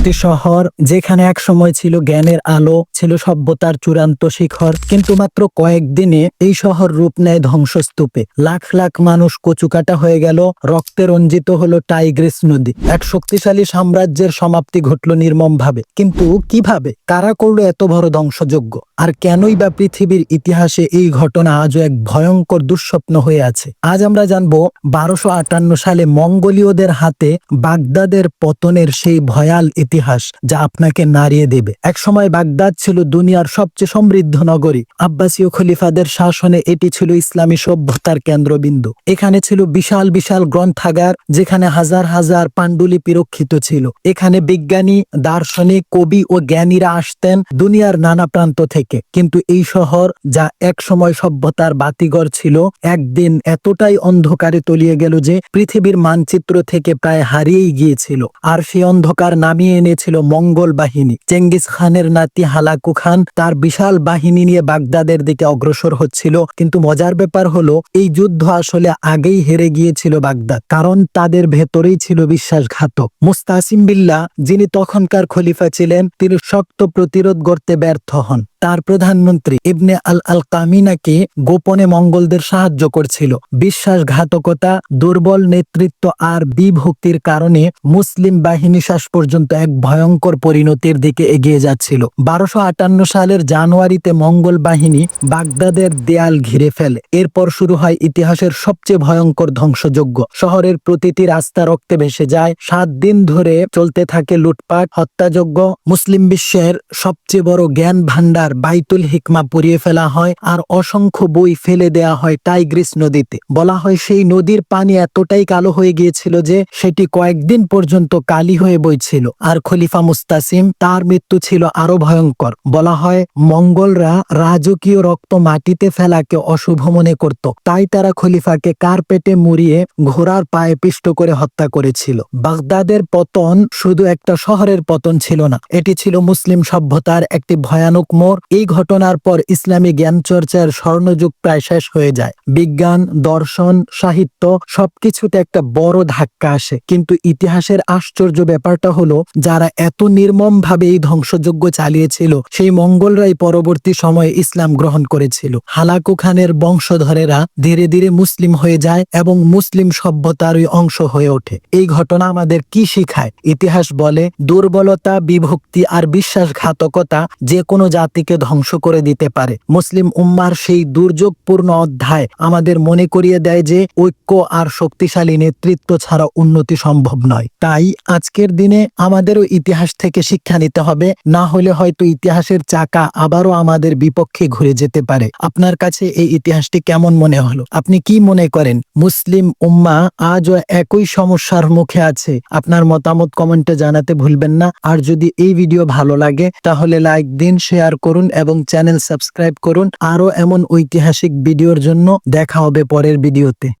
একটি শহর যেখানে এক সময় ছিল জ্ঞানের আলো, ছিল সভ্যতার চূড়ান্ত শিখর, কিন্তু মাত্র কয়েকদিনে এই শহর রূপ নেয় ধ্বংসস্তূপে। লাখ লাখ মানুষ কচুকাটা হয়ে গেল, রক্তে রঞ্জিত হলো টাইগ্রিস নদী। এক শক্তিশালী সাম্রাজ্যের সমাপ্তি ঘটল নির্মমভাবে। কিন্তু কীভাবে? কারা করল এত বড় ধ্বংসযোগ্য আর কেনই বা পৃথিবীর ইতিহাসে এই ঘটনা আজও এক ভয়ঙ্কর দুঃস্বপ্ন হয়ে আছে? আজ আমরা জানব, বারোশো সালে মঙ্গোলীয়দের হাতে বাগদাদের পতনের সেই ভয়াল ইতিহাস যা আপনাকে নাড়িয়ে দেবে। একসময় বাগদাদ ছিল দুনিয়ার সবচেয়ে সমৃদ্ধ নগরী। আব্বাসীয় খলিফাদের শাসনে এটি ছিল ইসলামী সভ্যতার কেন্দ্রবিন্দু। এখানে ছিল বিশাল বিশাল গ্রন্থাগার, যেখানে হাজার হাজার পাণ্ডুলিপি রক্ষিত ছিল। এখানে বিজ্ঞানী, দার্শনিক, কবি ও জ্ঞানীরা আসতেন দুনিয়ার নানা প্রান্ত থেকে। কিন্তু এই শহর, যা এক সময় সভ্যতার বাতিঘর ছিল, একদিন এতটাই অন্ধকারে তলিয়ে গেল যে পৃথিবীর মানচিত্র থেকে প্রায় হারিয়েই গিয়েছিল। আর সেই অন্ধকার নামিয়ে এনেছিল মঙ্গল বাহিনী। চেঙ্গিস খানের নাতি হালাকু খান তার বিশাল বাহিনী নিয়ে বাগদাদের দিকে অগ্রসর হচ্ছিল। কিন্তু মজার ব্যাপার হলো, এই যুদ্ধ আসলে আগেই হেরে গিয়েছিল বাগদাদ, কারণ তাদের ভেতরেই ছিল বিশ্বাসঘাতক। মুস্তাসিম বিল্লা যিনি তখনকার খলিফা ছিলেন, তিনি শক্ত প্রতিরোধ করতে ব্যর্থ হন। তার প্রধানমন্ত্রী ইবনে আল আল কামিনাকে গোপনে মঙ্গলদের সাহায্য করছিল। বিশ্বাসঘাতকতা, দুর্বল নেতৃত্ব আর বিভক্তির কারণে মুসলিম বাহিনী শেষ পর্যন্ত এক ভয়ঙ্কর পরিণতির দিকে এগিয়ে যাচ্ছিল। বারোশো আটান্ন সালের জানুয়ারিতে মঙ্গল বাহিনী বাগদাদের দেয়াল ঘিরে ফেলে। এরপর শুরু হয় ইতিহাসের সবচেয়ে ভয়ঙ্কর ধ্বংসযজ্ঞ। শহরের প্রতিটি রাস্তা রক্তে ভেসে যায়। সাত দিন ধরে চলতে থাকে লুটপাট, হত্যাযজ্ঞ। মুসলিম বিশ্বের সবচেয়ে বড় জ্ঞান ভান্ডার বাইতুল হিকমা পুড়িয়ে ফেলা হয় আর অসংখ্য বই ফেলে দেয়া হয় টাইগ্রিস নদীতে। বলা হয় সেই নদীর পানি এতটাই কালো হয়ে গিয়েছিল যে সেটি কয়েকদিন পর্যন্ত কালি হয়ে বইছিল। আর খলিফা মুস্তাসিম, তার মৃত্যু ছিল আরও ভয়ঙ্কর। বলা হয়, মঙ্গলরা রাজকীয় রক্ত মাটিতে ফেলাকে অশুভ মনে করত। তাই তারা খলিফাকে কার্পেটে মুড়িয়ে ঘোড়ার পায়ে পিষ্ট করে হত্যা করেছিল। বাগদাদের পতন শুধু একটা শহরের পতন ছিল না, এটি ছিল মুসলিম সভ্যতার একটি ভয়ানক মোড়। এই ঘটনার পর ইসলামী জ্ঞান চর্চার স্বর্ণযুগ প্রায় শেষ হয়ে যায়। বিজ্ঞান, দর্শন, সাহিত্য সবকিছুতে একটা বড় ধাক্কা আসে। কিন্তু ইতিহাসের আশ্চর্য ব্যাপারটা হলো, যারা এত নির্মম ভাবে এই ধ্বংসযজ্ঞ চালিয়েছিল, সেই মঙ্গলরাই পরবর্তী সময়ে ইসলাম গ্রহণ করেছিল। হালাকু খানের বংশধরেরা ধীরে ধীরে মুসলিম হয়ে যায় এবং মুসলিম সভ্যতারই অংশ হয়ে ওঠে। এই ঘটনা আমাদের কি শিখায়? ইতিহাস বলে, দুর্বলতা, বিভক্তি আর বিশ্বাসঘাতকতা যে কোনো জাতিকে ধ্বংস করে দিতে পারে। মুসলিম উম্মার সেই দুর্যোগপূর্ণ অধ্যায় আমাদের মনে করিয়ে দেয় যে, ঐক্য আর শক্তিশালী নেতৃত্ব ছাড়া উন্নতি সম্ভব নয়। তাই আজকের দিনে আমাদেরও ইতিহাস থেকে শিক্ষা নিতে হবে, না হলে হয়তো ইতিহাসের চাকা আবারও আমাদের বিপক্ষে ঘুরে যেতে পারে। আপনার কাছে এই ইতিহাসটি কেমন মনে হলো? আপনি কি মনে করেন? মুসলিম উম্মা আজও একই সমস্যার মুখে আছে। আপনার মতামত কমেন্টে জানাতে ভুলবেন না। আর যদি এই ভিডিও ভালো লাগে, তাহলে লাইক দিন, শেয়ার করুন এবং চ্যানেল সাবস্ক্রাইব করুন। আরও এমন ঐতিহাসিক ভিডিওর জন্য দেখা হবে পরের ভিডিওতে।